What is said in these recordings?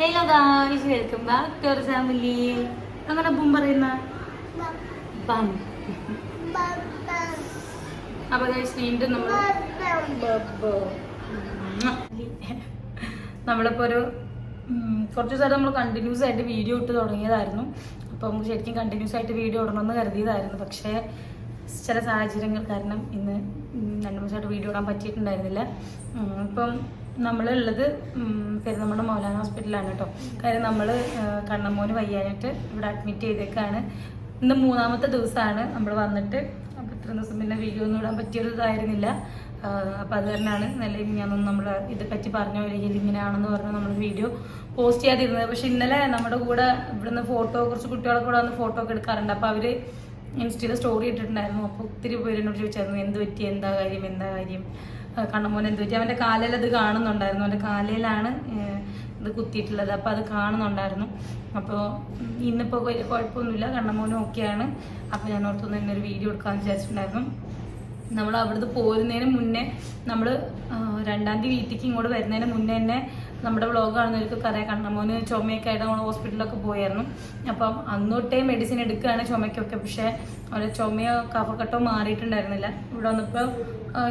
Hello guys welcome back to our family അങ്ങനെ ബും പറയുന്ന ബം അപ്പൊ ഗൈസ് വീണ്ടും നമ്മൾ നമ്മളിപ്പോ ഒരു കുറച്ച് ദിവസമായിട്ട് നമ്മൾ കണ്ടിന്യൂസ് ആയിട്ട് വീഡിയോ ഇട്ട് തുടങ്ങിയതായിരുന്നു. അപ്പം ശരിക്കും കണ്ടിന്യൂസ് ആയിട്ട് വീഡിയോ ഇടണമെന്ന് കരുതിയതായിരുന്നു. പക്ഷേ ചില സാഹചര്യങ്ങൾ കാരണം ഇന്ന് രണ്ട് ദിവസമായിട്ട് വീഡിയോ ഇടാൻ പറ്റിയിട്ടുണ്ടായിരുന്നില്ല. ഇപ്പം നമ്മളുള്ളത് പെരുന്നമ്മയുടെ മൗലാന ഹോസ്പിറ്റലാണ് കേട്ടോ കാര്യം നമ്മൾ കണ്ണമ്മോന് വയ്യാനായിട്ട് ഇവിടെ അഡ്മിറ്റ് ചെയ്തേക്കാണ്. ഇന്ന് മൂന്നാമത്തെ ദിവസമാണ് നമ്മൾ വന്നിട്ട്. അപ്പോൾ ഇത്ര ദിവസം പിന്നെ വീഡിയോ ഒന്നും ഇടാൻ പറ്റിയൊരു ഇതായിരുന്നില്ല. അപ്പോൾ അത് തന്നെയാണ് നല്ല ഞാനൊന്നും നമ്മൾ ഇത് പറ്റി പറഞ്ഞോ അല്ലെങ്കിൽ ഇങ്ങനെയാണെന്ന് പറഞ്ഞ് നമ്മൾ വീഡിയോ പോസ്റ്റ് ചെയ്യാതിരുന്നത്. പക്ഷെ ഇന്നലെ നമ്മുടെ കൂടെ ഇവിടുന്ന് ഫോട്ടോ കുറച്ച് കുട്ടികളെ കൂടെ വന്ന് ഫോട്ടോ ഒക്കെ എടുക്കാറുണ്ട്. അപ്പോൾ അവർ ഇൻസ്റ്റയിൽ സ്റ്റോറി ഇട്ടിട്ടുണ്ടായിരുന്നു. അപ്പോൾ ഒത്തിരി പേര് എന്നോട് ചോദിച്ചായിരുന്നു എന്ത് പറ്റി? എന്താ കാര്യം? എന്താ കാര്യം? കണ്ണമോൻ എന്ത് പറ്റി അവന്റെ കാലയിൽ അത് കാണുന്നുണ്ടായിരുന്നു. അവന്റെ കാലയിലാണ് ഇത് കുത്തിയിട്ടുള്ളത്. അപ്പോൾ അത് കാണുന്നുണ്ടായിരുന്നു. അപ്പോൾ ഇന്നിപ്പോൾ വലിയ കുഴപ്പമൊന്നുമില്ല കണ്ണമോനും ഒക്കെയാണ് അപ്പോൾ ഞാൻ ഓർത്തൊന്ന് ഒരു വീഡിയോ എടുക്കാമെന്ന് വിചാരിച്ചിട്ടുണ്ടായിരുന്നു. നമ്മൾ അവിടുന്ന് പോരുന്നതിന് മുന്നേ നമ്മൾ രണ്ടാം തീയതി വീട്ടിലേക്ക് ഇങ്ങോട്ട് വരുന്നതിന് മുന്നേ തന്നെ നമ്മുടെ വ്ളോഗ് കാണുന്നവർക്ക് കറിയാൻ കാരണം മോന് ചുമയൊക്കെ ആയിട്ട് നമ്മൾ ഹോസ്പിറ്റലിലൊക്കെ പോയായിരുന്നു. അപ്പം അന്നൊട്ടേ മെഡിസിൻ എടുക്കുകയാണ് ചുമയ്ക്കൊക്കെ. പക്ഷേ അവരെ ചുമയോ കഫക്കെട്ടോ മാറിയിട്ടുണ്ടായിരുന്നില്ല. ഇവിടെ വന്നപ്പോൾ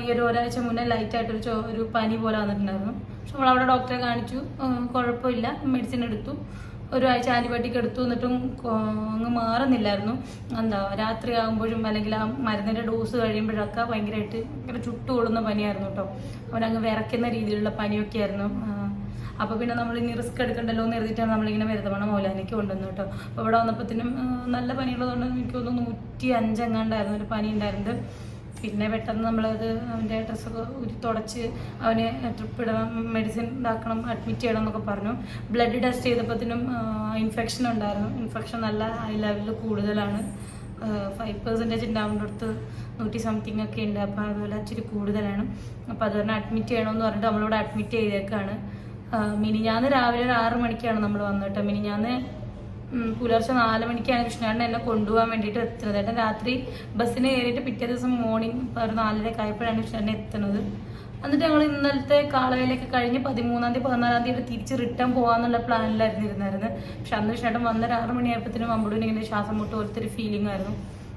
ഈ ഒരു ഒരാഴ്ച മുന്നേ ലൈറ്റായിട്ടൊരു ചോ ഒരു പനി പോലെ വന്നിട്ടുണ്ടായിരുന്നു. പക്ഷെ നമ്മൾ അവിടെ ഡോക്ടറെ കാണിച്ചു. കുഴപ്പമില്ല. മെഡിസിൻ എടുത്തു. ഒരാഴ്ച ആന്റിബയോട്ടിക് എടുത്തു. എന്നിട്ടും അങ്ങ് മാറുന്നില്ലായിരുന്നു. എന്താ രാത്രി ആകുമ്പോഴും അല്ലെങ്കിൽ ആ മരുന്നിന്റെ ഡോസ് കഴിയുമ്പോഴൊക്കെ ഭയങ്കരമായിട്ട് ഭയങ്കര ചുട്ടുകൊള്ളുന്ന പനിയായിരുന്നു കേട്ടോ. അവനങ്ങ് വിറയ്ക്കുന്ന രീതിയിലുള്ള പനിയൊക്കെ ആയിരുന്നു അപ്പോൾ പിന്നെ നമ്മൾ ഇനി റിസ്ക് എടുക്കണ്ടല്ലോ എന്ന് എഴുതിയിട്ടാണ് നമ്മളിങ്ങനെ വരുത്തമണ മൗലാനിക്ക് കൊണ്ടുവന്നു കേട്ടോ. അപ്പോൾ ഇവിടെ വന്നപ്പോഴത്തേനും നല്ല പനിയുള്ളതുകൊണ്ട് എനിക്ക് തോന്നുന്നു നൂറ്റി അഞ്ചെങ്ങാണ്ടായിരുന്നു ഒരു പനി ഉണ്ടായിരുന്നത്. പിന്നെ പെട്ടെന്ന് നമ്മളത് അവന്റെ ഡ്രസ്സൊക്കെ ഉരി തുടച്ച് അവനെ ട്രിപ്പ് ഇടണം മെഡിസിൻ ഇതാക്കണം അഡ്മിറ്റ് ചെയ്യണം എന്നൊക്കെ പറഞ്ഞു. ബ്ലഡ് ടെസ്റ്റ് ചെയ്തപ്പോഴത്തേനും ഇൻഫെക്ഷൻ ഉണ്ടായിരുന്നു. ഇൻഫെക്ഷൻ നല്ല ഹൈ ലെവലിൽ കൂടുതലാണ്. ഫൈവ് പെർസെന്റേജ് ഉണ്ടാവേണ്ട അടുത്ത് നൂറ്റി സംതിങ് ഒക്കെ ഉണ്ട്. അപ്പോൾ അതുപോലെ ഇച്ചിരി കൂടുതലാണ്. അപ്പോൾ അത് പറഞ്ഞാൽ അഡ്മിറ്റ് ചെയ്യണമെന്ന് പറഞ്ഞിട്ട് നമ്മളിവിടെ അഡ്മിറ്റ് ചെയ്തേക്കാണ്. മിനിഞ്ഞാന്ന് രാവിലെ ഒരു ആറ് മണിക്കാണ് നമ്മൾ വന്നിട്ട് മിനിഞ്ഞാന്ന് പുലർച്ചെ നാല് മണിക്കാണ് കൃഷ്ണേട്ടൻ എന്നെ കൊണ്ടുപോകാൻ വേണ്ടിയിട്ട് എത്തുന്നത്. ഏട്ടൻ രാത്രി ബസ്സിന് കയറിയിട്ട് പിറ്റേ ദിവസം മോർണിംഗ് ഒരു നാലരയൊക്കെ ആയപ്പോഴാണ് കൃഷ്ണേട്ടൻ എത്തുന്നത്. എന്നിട്ട് ഞങ്ങൾ ഇന്നലത്തെ കാളവേലൊക്കെ കഴിഞ്ഞ് പതിമൂന്നാം തീയതി പതിനാലാം തീയതി തിരിച്ച് റിട്ടേൺ പോകാന്നുള്ള പ്ലാനിലായിരുന്നു ഇരുന്നായിരുന്നു പക്ഷെ അന്ന് കൃഷ്ണേട്ടൻ വന്നൊരു ആറ് മണിയായപ്പോഴത്തേനും അമ്പടൂന് ഇങ്ങനെ ശ്വാസം മുട്ട് പോലത്തെ ഒരു ഫീലിംഗ് ആയിരുന്നു.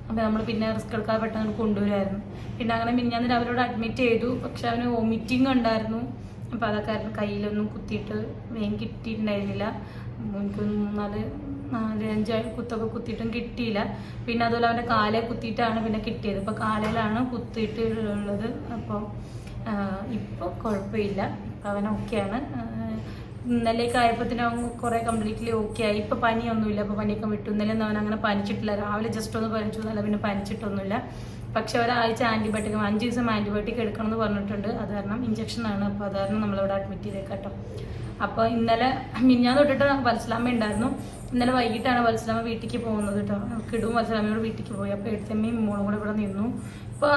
അപ്പോൾ നമ്മൾ പിന്നെ റിസ്ക് എടുക്കാതെ പെട്ടെന്ന് കൊണ്ടുവരുമായിരുന്നു പിന്നെ അങ്ങനെ മിനിഞ്ഞാന്ന് രാവിലെ അഡ്മിറ്റ് ചെയ്തു. പക്ഷെ അവന് വോമിറ്റിംഗ് ഉണ്ടായിരുന്നു. അപ്പോൾ അതൊക്കെ കയ്യിലൊന്നും കുത്തിയിട്ട് വേഗം കിട്ടിയിട്ടുണ്ടായിരുന്നില്ല. എനിക്ക് മൂന്നാൽ നാല് അഞ്ച് കുത്തൊക്കെ കുത്തിയിട്ടും കിട്ടിയില്ല. പിന്നെ അതുപോലെ അവന്റെ കാലെ കുത്തിയിട്ടാണ് പിന്നെ കിട്ടിയത്. ഇപ്പോൾ കാലയിലാണ് കുത്തിയിട്ട് ഉള്ളത്. അപ്പോൾ ഇപ്പോൾ കുഴപ്പമില്ല. ഇപ്പം അവൻ ഓക്കെയാണ് ഇന്നലേക്ക് ആയപ്പോഴത്തേനും അവൻ കുറേ കംപ്ലീറ്റ്ലി ഓക്കെ ആയി. ഇപ്പോൾ പനിയൊന്നുമില്ല. അപ്പോൾ പനിയൊക്കെ വിട്ടു. ഇന്നലെ അവൻ അങ്ങനെ പനിച്ചിട്ടില്ല. രാവിലെ ജസ്റ്റ് ഒന്ന് പനിച്ചു. എന്നല്ല പിന്നെ പനിച്ചിട്ടൊന്നുമില്ല. പക്ഷെ ഒരാഴ്ച ആന്റിബയോട്ടിക് അഞ്ച് ദിവസം ആന്റിബയോട്ടിക് എടുക്കണം എന്ന് പറഞ്ഞിട്ടുണ്ട്. അത് കാരണം ഇഞ്ചക്ഷനാണ് അപ്പോൾ അത് കാരണം നമ്മളിവിടെ അഡ്മിറ്റ് ചെയ്തേക്കാട്ടോ. അപ്പോൾ ഇന്നലെ മിഞ്ഞാന്ന് തൊട്ടിട്ട് വത്സലാമ്മ ഉണ്ടായിരുന്നു. ഇന്നലെ വൈകിട്ടാണ് വത്സലാമ്മ വീട്ടിലേക്ക് പോകുന്നത് കേട്ടോ കിടും വത്സലാമ്മയോട് വീട്ടിലേക്ക് പോയി. അപ്പോൾ എടുത്തമ്മയും മോളും കൂടെ ഇവിടെ നിന്നു. ഇപ്പോൾ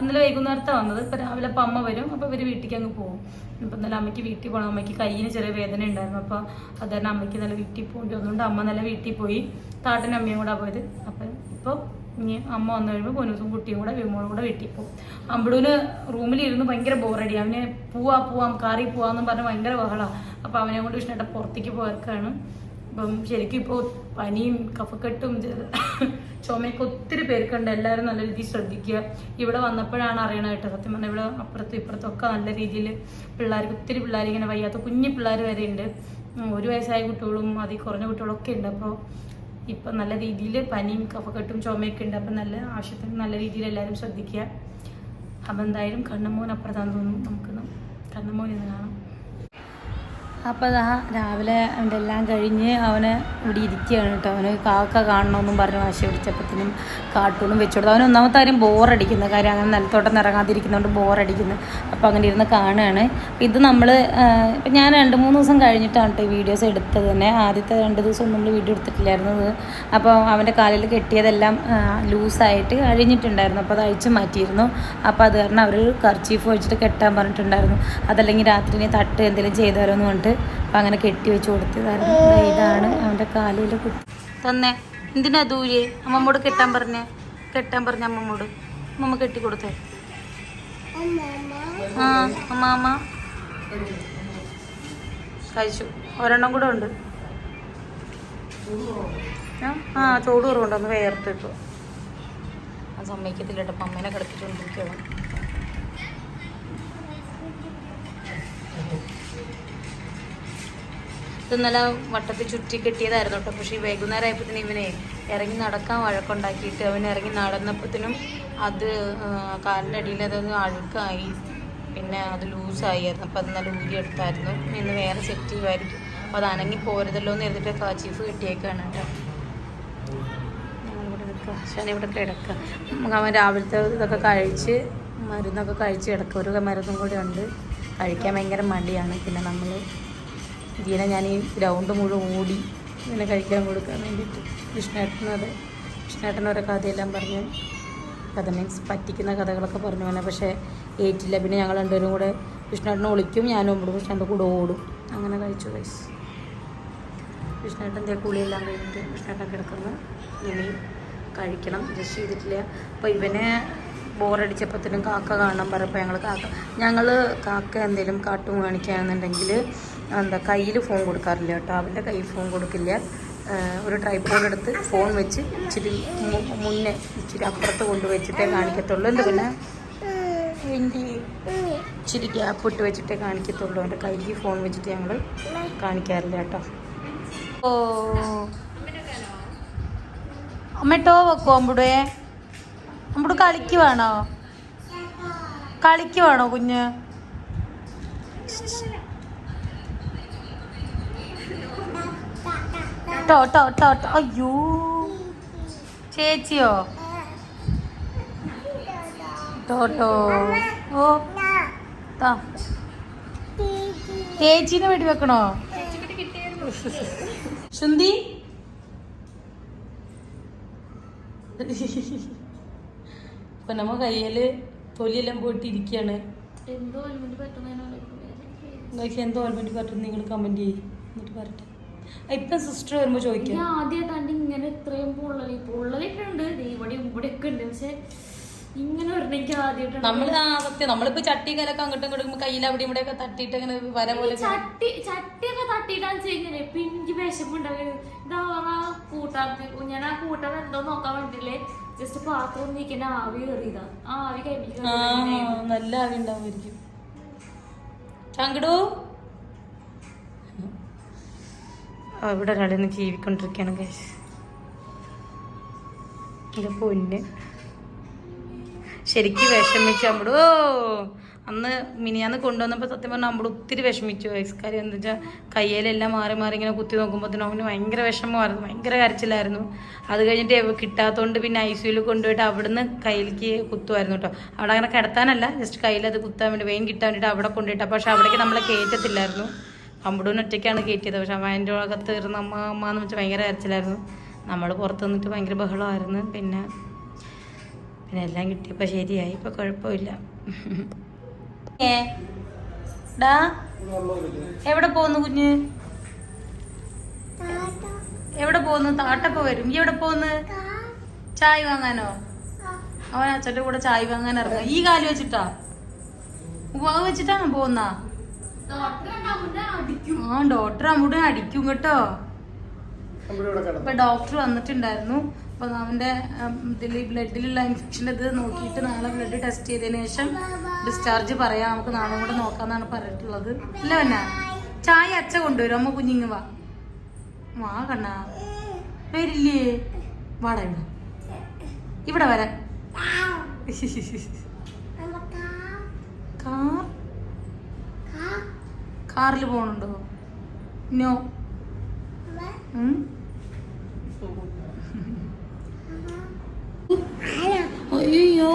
ഇന്നലെ വൈകുന്നേരത്താണ് വന്നത്. ഇപ്പോൾ രാവിലെ അപ്പൊ അമ്മ വരും. അപ്പോൾ ഇവർ വീട്ടിലേക്ക് അങ്ങ് പോകും. ഇപ്പം ഇന്നലെ അമ്മയ്ക്ക് വീട്ടിൽ പോകണം അമ്മയ്ക്ക് കയ്യിന് ചെറിയ വേദന ഉണ്ടായിരുന്നു. അപ്പോൾ അത് തന്നെ അമ്മയ്ക്ക് നല്ല വീട്ടിൽ പോകേണ്ടി തോന്നുന്നുണ്ട് അമ്മ നല്ല വീട്ടിൽ പോയി. താട്ടനും അമ്മയും കൂടെ പോയത്. അപ്പം ഇപ്പോൾ ഇനി അമ്മ വന്നു കഴിയുമ്പോൾ പൊന്നൂസും കുട്ടിയും കൂടെ വിമോളും കൂടെ വീട്ടിൽ പോകും. അമ്പടൂന് റൂമിലിരുന്ന് ഭയങ്കര ബോറടി അവന് പോവാ പോവാം കാറി പോവാന്നും പറഞ്ഞ് ഭയങ്കര ബഹളമാണ് അപ്പോൾ അവനെ കൊണ്ട് വിഷ്ണുട്ട പുറത്തേക്ക് പോയർക്കാണ് അപ്പം ശരിക്കും ഇപ്പോൾ പനിയും കഫക്കെട്ടും ചുമയൊക്കെ ഒത്തിരി പേർക്കുണ്ട്. എല്ലാവരും നല്ല രീതിയിൽ ശ്രദ്ധിക്കുക. ഇവിടെ വന്നപ്പോഴാണ് അറിയണത് കേട്ടോ. സത്യം പറഞ്ഞാൽ ഇവിടെ അപ്പുറത്തും ഇപ്പുറത്തും ഒക്കെ നല്ല രീതിയിൽ പിള്ളേർക്ക് ഒത്തിരി പിള്ളേർ ഇങ്ങനെ വയ്യാത്ത കുഞ്ഞു പിള്ളേർ വരെ ഉണ്ട്. ഒരു വയസ്സായ കുട്ടികളും അതിൽ കുറഞ്ഞ കുട്ടികളൊക്കെ ഉണ്ട്. അപ്പോൾ ഇപ്പം നല്ല രീതിയിൽ പനിയും കഫക്കെട്ടും ചുമയൊക്കെ ഉണ്ട്. അപ്പം നല്ല ആവശ്യത്തിന് നല്ല രീതിയിൽ എല്ലാവരും ശ്രദ്ധിക്കുക. അപ്പം എന്തായാലും കണ്ണമോൻ അപ്പുറത്താന്ന് തോന്നുന്നു. നമുക്ക് കണ്ണമോൻ ഇന്ന് കാണാം. അപ്പോൾ അതാ രാവിലെ എല്ലാം കഴിഞ്ഞ് അവനെ ഇവിടെ ഇരിക്കുകയാണ് കേട്ടോ. അവന് കാക്ക കാണണമെന്നും പറഞ്ഞ് വാശി പിടിച്ചപ്പത്തിനും കാർട്ടൂണും വെച്ചു കൊടുത്തു. ഒന്നാമത്തെ ആരും ബോറടിക്കുന്ന കാര്യം. അങ്ങനെ നിലത്തോട്ടം ഇറങ്ങാതിരിക്കുന്നതുകൊണ്ട് ബോറടിക്കുന്നു. അപ്പോൾ അങ്ങനെ ഇരുന്ന് കാണുകയാണ്. ഇത് നമ്മൾ ഇപ്പം ഞാൻ രണ്ട് മൂന്ന് ദിവസം കഴിഞ്ഞിട്ടാണ് കേട്ടോ ഈ വീഡിയോസ് എടുത്തത് തന്നെ. ആദ്യത്തെ രണ്ട് ദിവസം നമ്മൾ വീഡിയോ എടുത്തിട്ടില്ലായിരുന്നത്. അപ്പോൾ അവന്റെ കാലിൽ കെട്ടിയതെല്ലാം ലൂസായിട്ട് കഴിഞ്ഞിട്ടുണ്ടായിരുന്നു അപ്പോൾ അത് അഴിച്ച് മാറ്റിയിരുന്നു. അപ്പോൾ അത് കാരണം അവർ കർച്ചീഫ് വെച്ചിട്ട് കെട്ടാൻ പറഞ്ഞിട്ടുണ്ടായിരുന്നു. അതല്ലെങ്കിൽ രാത്രി തട്ട് എന്തെങ്കിലും ചെയ്തു എന്ന് പറഞ്ഞിട്ട് അപ്പം അങ്ങനെ കെട്ടി വെച്ച് കൊടുത്തതായിരുന്നു. ഇതാണ് അവന്റെ കാലിൽ കുത്തി തന്നെ എന്തിനാ ദൂരെ? അമ്മമ്മോട് കെട്ടാൻ പറഞ്ഞേ? കെട്ടാൻ പറഞ്ഞ അമ്മമ്മോട്. അമ്മമ്മ കെട്ടി കൊടുത്തേ. ആ അമ്മ അമ്മ കഴിച്ചു. ഒരെണ്ണം കൂടെ ഉണ്ട്. ആ, ചൂട് കുറവുണ്ട്? ഒന്ന് വേർത്തിട്ടു അത് സമ്മതിക്കത്തില്ല കേട്ടോ. അപ്പം അമ്മേനെ കിടപ്പിച്ചുകൊണ്ടിരിക്കുകയാണ് ഇന്നലെ വട്ടത്തിൽ ചുറ്റി കെട്ടിയതായിരുന്നു കേട്ടോ. പക്ഷേ ഈ വൈകുന്നേരം ആയപ്പോഴത്തേനും ഇവനെ ഇറങ്ങി നടക്കാൻ വഴക്കുണ്ടാക്കിയിട്ട് അവൻ ഇറങ്ങി നടന്നപ്പോഴത്തേനും അത് കാലിന്റെ അടിയിൽ അതൊന്ന് അഴുക്കായി. പിന്നെ അത് ലൂസായി. അപ്പോൾ അത് നല്ല ഊരി എടുത്തായിരുന്നു. ഇന്ന് വേറെ സെറ്റ് ചെയ്യുമായിരിക്കും. അപ്പോൾ അത് അനങ്ങി പോരുതല്ലോ എന്ന് എഴുതിട്ട് കാച്ചീഫ് കിട്ടിയേക്കാണ് കേട്ടോ. ഞങ്ങളിവിടെ നിൽക്കുക ശനി ഇവിടെ കിടക്കുക. അവൻ രാവിലത്തെ ഇതൊക്കെ കഴിച്ച് മരുന്നൊക്കെ കഴിച്ച് കിടക്കുക. ഒരു മരുന്നും കൂടെ ഉണ്ട്. കഴിക്കാൻ ഭയങ്കര മടിയാണ്. പിന്നെ നമ്മൾ ഇതിനെ ഞാൻ ഈ ഗ്രൗണ്ട് മുഴുവൻ ഓടി ഇങ്ങനെ കഴിക്കാൻ കൊടുക്കാൻ വേണ്ടിയിട്ട് കൃഷ്ണേട്ടനത് വിഷ്ണുവേട്ടൻ കഥയെല്ലാം പറഞ്ഞു കഥ മീൻസ് പറ്റിക്കുന്ന കഥകളൊക്കെ പറഞ്ഞു അങ്ങനെ. പക്ഷേ ഏറ്റില്ല. പിന്നെ ഞങ്ങൾ രണ്ടുപേരും കൂടെ കൃഷ്ണേട്ടനെ ഒളിക്കും ഞാനും ഓടും വിഷ്ണുവേട്ടന്റെ കൂടെ ഓടും. അങ്ങനെ കഴിച്ചു കഴിച്ച് കൃഷ്ണേട്ടന്റെ കുളിയെല്ലാം കഴിഞ്ഞിട്ട് കൃഷ്ണേട്ടൻ കിടക്കുന്നു. ഇനി കഴിക്കണം. ജസ്റ്റ് ചെയ്തിട്ടില്ല. അപ്പോൾ ഇവനെ ബോറടിച്ചപ്പോഴത്തേനും കാക്ക കാണാൻ പറഞ്ഞപ്പോൾ ഞങ്ങൾ കാക്ക ഞങ്ങൾ കാക്ക എന്തെങ്കിലും കാട്ടും കാണിക്കുകയാണെന്നുണ്ടെങ്കിൽ എന്താ കയ്യിൽ ഫോൺ കൊടുക്കാറില്ല കേട്ടോ. അവന്റെ കയ്യിൽ ഫോൺ കൊടുക്കില്ല. ഒരു ട്രൈപ്പോഡ് എടുത്ത് ഫോൺ വെച്ച് ഇച്ചിരി മുന്നേ ഇച്ചിരി അപ്പുറത്ത് കൊണ്ട് വെച്ചിട്ടേ കാണിക്കത്തുള്ളൂ. എന്താ പിന്നെ? എന്റെ ഇച്ചിരി ഗ്യാപ്പ് ഇട്ട് വെച്ചിട്ടേ കാണിക്കത്തുള്ളൂ. എന്റെ കയ്യിൽ ഫോൺ വെച്ചിട്ട് ഞങ്ങൾ കാണിക്കാറില്ല കേട്ടോ. ഓ. അമ്മട്ടോ വെക്കോ അമ്പുടേ അമ്പുട് കളിക്കുവാണോ? കളിക്കുവാണോ കുഞ്ഞ്? ടോ ഓട്ടോ ഓട്ടോ ഓട്ടോ അയ്യോ. ചേച്ചിയോ? ടോട്ടോ ഓ. താ ചേച്ചീനെ വെടി വെക്കണോ? ശുന്തി? ഇപ്പൊ നമ്മ കയ്യിൽ തൊലിയെല്ലാം പോയിട്ട് ഇരിക്കാണ് എന്തോ ഓൽമെന്റ് പറ്റുന്ന? നിങ്ങൾ കമന്റ് ചെയ്യും. എന്നിട്ട് പറട്ടെ ഇപ്പം സിസ്റ്റർ വരുമ്പോൾ ചോദിക്കും. ഞാൻ ആദ്യമായിട്ടാണ്ട് ഇങ്ങനെ ഇത്രയും പൊള്ളൽ പൊള്ളലൊക്കെ ഉണ്ട്. ഇവിടെ ഇവിടെ ഒക്കെ ഉണ്ട്. പക്ഷെ ഇങ്ങനെ വരണെങ്കിൽ എനിക്ക് ആദ്യമായിട്ടാണ് നമ്മൾ സത്യം. നമ്മളിപ്പോ ചട്ടി കലൊക്കെ അങ്ങോട്ടും ഇങ്ങോട്ടും കയ്യിൽ അവിടെ ഇവിടെ ഒക്കെ തട്ടിയിട്ട് അങ്ങനെ വര പോലെ ചട്ടി ചട്ടിയൊക്കെ തട്ടിയിട്ടാണ് ചെയ്യുന്നത്. ഇപ്പൊ എനിക്ക് വിശപ്പുണ്ടാവും ഇതാ കൂട്ടാൻ ഞാൻ ആ കൂട്ടാൻ എന്തോ നോക്കാൻ വേണ്ടിയില്ലേ? ജസ്റ്റ് പാത്രം നീക്കുന്ന ആവി കയറിയതാ. ആ ആവി കഴിഞ്ഞിട്ട് നല്ല ആവി ഉണ്ടാവുമായിരിക്കും. ചങ്കിടു. ഇവിടെ ഒരാളിന്ന് ജീവിക്കൊണ്ടിരിക്കുകയാണ് ഗൈസ് എന്റെ പൊന്ന്. ശരിക്കും വിഷമിച്ചു നമ്മുടെ ഓ അന്ന് മിനിയാന്ന് കൊണ്ടുവന്നപ്പോൾ സത്യം പറഞ്ഞാൽ അമ്മട് ഒത്തിരി വിഷമിച്ചു കാര്യം എന്താ വെച്ചാൽ കയ്യിലെല്ലാം മാറി മാറി ഇങ്ങനെ കുത്തി നോക്കുമ്പോഴത്തേനും അവന് ഭയങ്കര വിഷമമായിരുന്നു ഭയങ്കര കരച്ചിലായിരുന്നു. അത് കഴിഞ്ഞിട്ട് കിട്ടാത്തതുകൊണ്ട് പിന്നെ ഐ സിയുയിൽ കൊണ്ടുപോയിട്ട് അവിടുന്ന് കയ്യിലേക്ക് കുത്തുമായിരുന്നു കേട്ടോ. അവിടെ അങ്ങനെ കിടത്താനല്ല ജസ്റ്റ് കയ്യിലത് കുത്താൻ വേണ്ടി വെയിൻ കിട്ടാൻ വേണ്ടിയിട്ട് അവിടെ കൊണ്ടുപോയിട്ട് പക്ഷെ അവിടേക്ക് നമ്മളെ കയറ്റത്തില്ലായിരുന്നു അമ്പടൂന് ഒറ്റയ്ക്കാണ് കയറ്റിയത്. പക്ഷെ അമ്മേന്റെ അകത്ത് കയറുന്ന അമ്മ അമ്മ എന്ന് വെച്ചാൽ ഭയങ്കര കരച്ചിലായിരുന്നു. നമ്മൾ പുറത്ത് നിന്നിട്ട് ഭയങ്കര ബഹളമായിരുന്നു. പിന്നെ പിന്നെ എല്ലാം കിട്ടിയപ്പോൾ ശരിയായി. ഇപ്പം കുഴപ്പമില്ല. എവിടെ പോകുന്നു കുഞ്ഞ്? എവിടെ പോകുന്നു താട്ടപ്പ വരും. ഈ എവിടെ പോകുന്നു ചായ വാങ്ങാനോ? അവൻ അച്ഛന്റെ കൂടെ ചായ വാങ്ങാൻ ഇറങ്ങാം ഈ കാൽ വെച്ചിട്ടാ? വെച്ചിട്ടാണോ പോകുന്നാ ആ ഡോക്ടർ അമ്മൂടെ അടിക്കും കേട്ടോ. ഇപ്പൊ ഡോക്ടർ വന്നിട്ടുണ്ടായിരുന്നു. അപ്പൊ അവന്റെ ഇതിൽ ബ്ലഡിലുള്ള ഇൻഫെക്ഷൻ ഇത് നോക്കിയിട്ട് നാളെ ബ്ലഡ് ടെസ്റ്റ് ചെയ്തതിന് ശേഷം ഡിസ്ചാർജ് പറയാം. നമുക്ക് നാളെ കൂടെ നോക്കാന്നാണ് പറഞ്ഞിട്ടുള്ളത്. ഇല്ല പിന്നെ ചായ അച്ഛ കൊണ്ടുവരും. അമ്മ കുഞ്ഞിങ് വാ. വാ കണ്ണ. വരില്ലേ? വാട ഇവിടെ ഇവിടെ വരാൻ കാർ കാറിൽ പോകണുണ്ടോ നോ? അയ്യോ.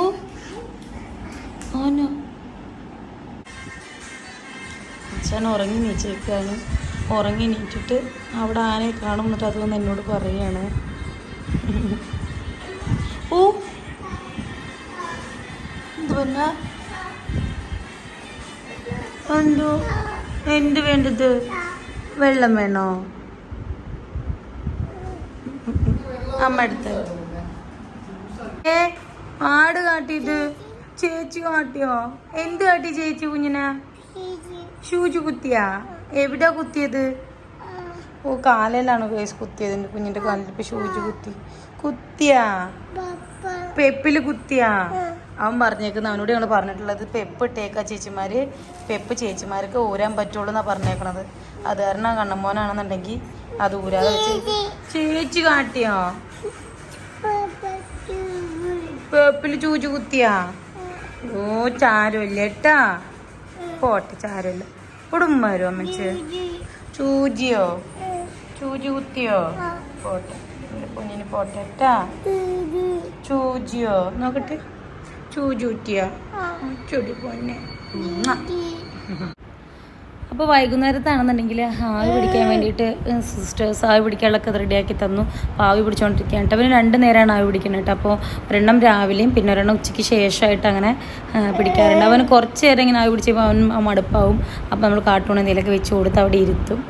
അച്ഛൻ ഉറങ്ങി നീച്ചേക്കാണ് ഉറങ്ങി നീറ്റിട്ട് അവിടെ ആനയെ കാണും എന്നിട്ട് അതൊന്ന് എന്നോട് പറയാണ്. ഓ. എന്ത് പറഞ്ഞ? എന്തോ? എന്ത് വേണ്ടത്? വെള്ളം വേണോ? അമ്മ എടുത്ത്. ഏ ആട് കാട്ടിയത്? ചേച്ചി കാട്ടിയോ? എന്ത് കാട്ടി ചേച്ചി കുഞ്ഞിനെ? ഷൂജ് കുത്തിയാ? എവിടെയാ കുത്തിയത്? ഓ കാലിലാണ് കേസ് കുത്തിയത് എന്റെ കുഞ്ഞിന്റെ കാലിൽ ഇപ്പൊ ഷൂജ് കുത്തി. കുത്തിയാ? പെപ്പിൽ കുത്തിയാ? അവൻ പറഞ്ഞേക്കുന്ന അവനോട് ഞങ്ങൾ പറഞ്ഞിട്ടുള്ളത് പെപ്പ് ഇട്ടേക്ക ചേച്ചിമാർ പെപ്പ് ചേച്ചിമാർക്ക് ഊരാൻ പറ്റുള്ളൂ എന്നാണ് പറഞ്ഞേക്കണത്. അത് കാരണം കണ്ണമ്മോനാണെന്നുണ്ടെങ്കിൽ അത് ഊരാതെ വെച്ച് ചേച്ചി. കാട്ടിയോ? പെപ്പിൽ ചൂച്ചു കുത്തിയാ? ഓ ചാരമില്ല ഏട്ടാ പോട്ടെ ചാരമില്ല കുടുംബരോ അമ്മച്ച്? ചൂജിയോ ചൂജി കുത്തിയോ? പോട്ടെ കുഞ്ഞിന് പോട്ടെ ഏട്ടാ ചൂജിയോ നോക്കട്ടെ ചുടി പൊന്നെ. അപ്പോൾ വൈകുന്നേരത്താണെന്നുണ്ടെങ്കിൽ ആവി പിടിക്കാൻ വേണ്ടിയിട്ട് സിസ്റ്റേഴ്സ് ആവി പിടിക്കാനുള്ളൊക്കെ റെഡിയാക്കി തന്നു. അപ്പോൾ ആവി പിടിച്ചുകൊണ്ടിരിക്കുകയാണ് കേട്ടോ. അവന് രണ്ട് നേരമാണ് ആവി പിടിക്കുന്നത് കേട്ടോ. അപ്പോൾ ഒരെണ്ണം രാവിലെയും പിന്നെ ഒരെണ്ണം ഉച്ചയ്ക്ക് ശേഷമായിട്ട് അങ്ങനെ പിടിക്കാറുണ്ട്. അവന് കുറച്ച് നേരം ഇങ്ങനെ ആവി പിടിച്ചപ്പോൾ അവൻ മടുപ്പാവും. അപ്പോൾ നമ്മൾ കാർട്ടൂൺ എന്തെങ്കിലുമൊക്കെ വെച്ച് കൊടുത്ത് അവിടെ ഇരുത്തും.